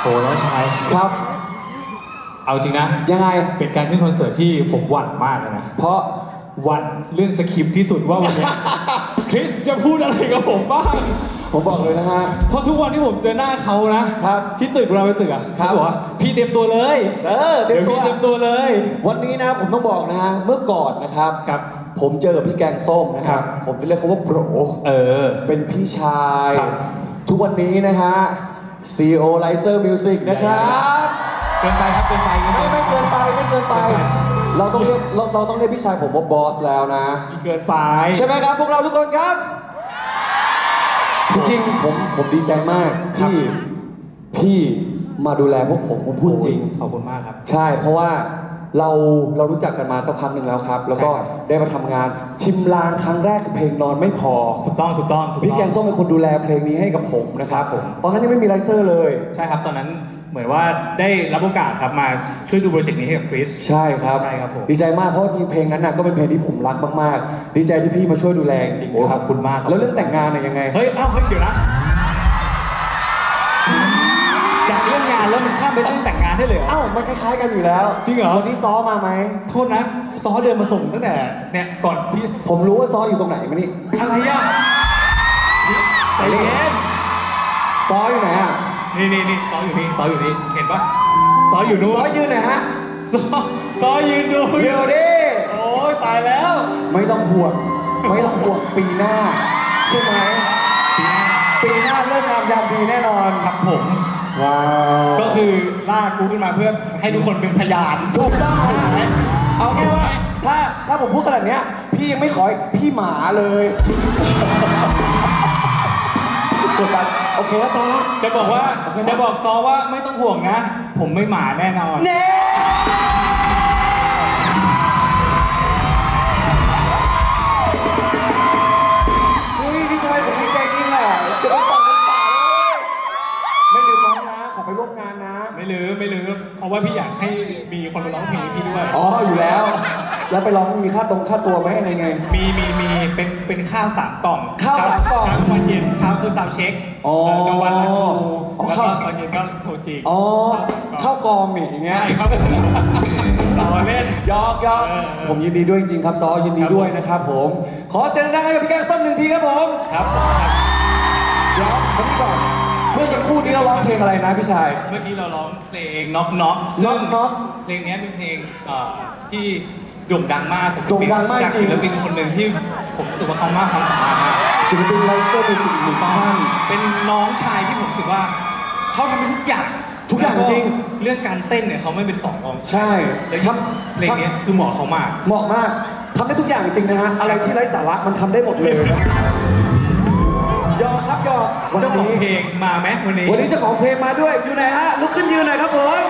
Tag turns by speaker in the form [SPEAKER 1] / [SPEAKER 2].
[SPEAKER 1] โหน้องชาย
[SPEAKER 2] ครับ
[SPEAKER 1] เอาจริงนะ
[SPEAKER 2] ยังไง
[SPEAKER 1] เป็นการขึ้นคอนเสิร์ตที่ผมหวั่นมากเลยนะ
[SPEAKER 2] เพราะ
[SPEAKER 1] หวั่นเรื่องสคริปต์ที่สุดว่าวันเนี้ย คริสจะพูดอะไรกับผมบ้าง
[SPEAKER 2] ผมบอกเลยนะฮะ
[SPEAKER 1] เพราะทุกวันที่ผมเจอหน้าเขานะครับ ที่ตึกเราไปตึกอะ
[SPEAKER 2] ครับ
[SPEAKER 1] เขาบอกว่าพี่เตรียมตัวเลย
[SPEAKER 2] เออเต็
[SPEAKER 1] เดี๋
[SPEAKER 2] ม
[SPEAKER 1] ยว
[SPEAKER 2] ตัว
[SPEAKER 1] พี่เตรียมตัวเลย
[SPEAKER 2] วันนี้นะผมต้องบอกนะฮะ เมื่อก่อนนะครับ
[SPEAKER 1] ครับ
[SPEAKER 2] ผมเจอกับพี่แกงส้มนะครับ
[SPEAKER 1] ครับ
[SPEAKER 2] ผมจะเรียกเขาว่าโปร
[SPEAKER 1] เออ
[SPEAKER 2] เป็นพี่ชาย
[SPEAKER 1] ครับ
[SPEAKER 2] ทุกวันนี้นะฮะ CEO Lizer Music นะครับ
[SPEAKER 1] เกินไปครับเกินไป
[SPEAKER 2] ไม่ไม่เกินไปไม่เกินไป
[SPEAKER 1] เกินไป
[SPEAKER 2] เราต้องเรียกเราเราต้องเรียกพี่ชายผมว่าบอสแล้วนะ
[SPEAKER 1] เกินไป
[SPEAKER 2] ใช่ไหมครับพวกเราทุกคนครับ จริงๆผมผมดีใจมาก
[SPEAKER 1] ครับ
[SPEAKER 2] ที่พี่มาดูแลพวกผมผมพูดจริง
[SPEAKER 1] ขอบคุณมากครับ
[SPEAKER 2] ใช่เพราะว่า เราเรารู้จักกันมาสักพักหนึ่งแล้วครับ แล้วก็
[SPEAKER 1] ใช่ครับ
[SPEAKER 2] ได้มาทำงานชิมลางครั้งแรกคือเพลงนอนไม่พอ
[SPEAKER 1] ถูกต้องถูกต้องถูกต้อง
[SPEAKER 2] พี่แกงส้มเป็นคนดูแลเพลงนี้ให้กับผมนะครับ
[SPEAKER 1] ผม
[SPEAKER 2] ตอนนั้นยังไม่มีไลเซอร์เลย
[SPEAKER 1] ใช่ครับ ตอนนั้นเหมือนว่าได้รับโอกาสครับมาช่วยดูโปรเจกต์นี้ให้กับคริส
[SPEAKER 2] ใช่ครับ
[SPEAKER 1] ใช่ครับผม
[SPEAKER 2] ดีใจมากเพราะว่าเพลงนั้นน่ะก็เป็นเพลงที่ผมรักมากๆ ดีใจที่พี่มาช่วยดูแลจริง
[SPEAKER 1] โอ้
[SPEAKER 2] ๆ
[SPEAKER 1] ขอบคุณมากครับ
[SPEAKER 2] แล้วเรื่องแต่งงานเนี่ยยังไง
[SPEAKER 1] เฮ้ย เอ้าเฮ้ย เดี๋ยวนะ แล้วมันข้ามไปเรื่องแต่งงานได้เลยเหรอ
[SPEAKER 2] เอ้ามันคล้ายๆกันอยู่แล้ว
[SPEAKER 1] จริงเหรอ
[SPEAKER 2] วันนี้ซ้อมาไหม
[SPEAKER 1] โทษนะซอเดินมาส่งตั้งแต่เนี่ยก่อนพี่
[SPEAKER 2] ผมรู้ว่าซ้ออยู่ตรงไหนมานี่
[SPEAKER 1] อะไรอะใจเย็น
[SPEAKER 2] ซ้ออยู่ไหนอะ
[SPEAKER 1] นี่นี่นี่ซออยู่นี่ซออยู่นี่เห็นปะซออยู่นู่น
[SPEAKER 2] ซ้อยืนไหนฮะ
[SPEAKER 1] ซอซอยืนดูอ
[SPEAKER 2] เดี๋ยวดิ
[SPEAKER 1] โอ้ยตายแล้ว
[SPEAKER 2] ไม่ต้องห่วงไม่ต้องห่วงปีหน้า ใช่ไหม
[SPEAKER 1] ปีหน้า
[SPEAKER 2] ปีหน้าเลิกงามยามดีแน่นอน
[SPEAKER 1] ครับผม
[SPEAKER 2] ว้าว
[SPEAKER 1] ก็คือลากกูขึ้นมาเพื่อให้ทุกคนเป็นพยาน
[SPEAKER 2] ถูกต้องนะเอาแค่ว่าถ้าถ้าผมพูดขนาดเนี้ย พี่ยังไม่ขออีกพี่หมาเลยกดดันโอเคแล้วซ้อละ
[SPEAKER 1] จะบอกว่า
[SPEAKER 2] โอเค
[SPEAKER 1] จะบอกซอว่าไม่ต้องห่วงนะ ผมไม่หมาแน่นอน
[SPEAKER 2] เน่ ลืมไม่
[SPEAKER 1] ลืมเพราะว่าพี่อยากให้มีคนมาร้องเพลงให้พี่ด้วย
[SPEAKER 2] อ๋ออยู่แล้ว แล้วไปร้องมีค่าตรงค่าตัวไหมอะไรไง
[SPEAKER 1] มีมีมีเป็นเป็นข้าวสามกล่อง
[SPEAKER 2] ข้าวสามกล่อง
[SPEAKER 1] เช้ากลางวันเย็นเช้าคือซาวด์เช็ค
[SPEAKER 2] อ๋อ
[SPEAKER 1] เกลางวันรันทู
[SPEAKER 2] อ๋อ
[SPEAKER 1] แล้ว
[SPEAKER 2] ข้า
[SPEAKER 1] ก็
[SPEAKER 2] ว
[SPEAKER 1] ตอนเย็นก็โทรจีบ
[SPEAKER 2] อ๋อ
[SPEAKER 1] ข้าวสามกล่อง
[SPEAKER 2] เข้ากองนี่อย่างเงี้ย
[SPEAKER 1] ใช่ครับผมต่อเล่น
[SPEAKER 2] ยอกยอก
[SPEAKER 1] เออเออ
[SPEAKER 2] ผมยินดีด้วยจริงๆครับซอยินดีด้วยนะครับผม ขอเซ็นดังให้กับพี่แกงส้มหนึ่งทีครับผม
[SPEAKER 1] ครับ
[SPEAKER 2] เดี๋ยวมานี่ก่อนเมื่อสักครู่นี้เราร้องเพลงอะไรนะพี่ชาย
[SPEAKER 1] เมื่อกี้เราร้องเพลงน็อกน็อก
[SPEAKER 2] Knock Knock
[SPEAKER 1] เพลงนี้เป็นเพลงเอ่อที่โด่งดังมากจากศิล
[SPEAKER 2] โด่ง
[SPEAKER 1] ปิน
[SPEAKER 2] ดังมาก
[SPEAKER 1] จาก
[SPEAKER 2] จริง
[SPEAKER 1] ศิลปินคนหนึ่งที่ผมรู้สึกว่าเขามากความสามารถมาก
[SPEAKER 2] ศิลปินไลเซอร์เป็นสิ่งหนึ่งท่าน
[SPEAKER 1] เป็นน้องชายที่ผมรู้สึกว่าเขาทำให้ทุกอย่าง
[SPEAKER 2] ทุกอย่าง
[SPEAKER 1] แล้ว
[SPEAKER 2] จริง
[SPEAKER 1] เรื่องการเต้นเนี่ยเขาไม่เป็นสองรอง
[SPEAKER 2] ใช่
[SPEAKER 1] เลย
[SPEAKER 2] ท
[SPEAKER 1] เพลงเนี้ยคือเหมาะเขามากำ
[SPEAKER 2] เหมาะมากทำได้ทุกอย่างจริงนะฮะ อะไรที่ไร้สาระมันทำได้หมดเลยนะ
[SPEAKER 1] เจ้าของ
[SPEAKER 2] นี้
[SPEAKER 1] เพลงมาไหมวันนี้
[SPEAKER 2] วันนี้เจ้าของเพลงมาด้วยอยู่ไหนฮะลุกขึ้นยืนหน่อยครับผม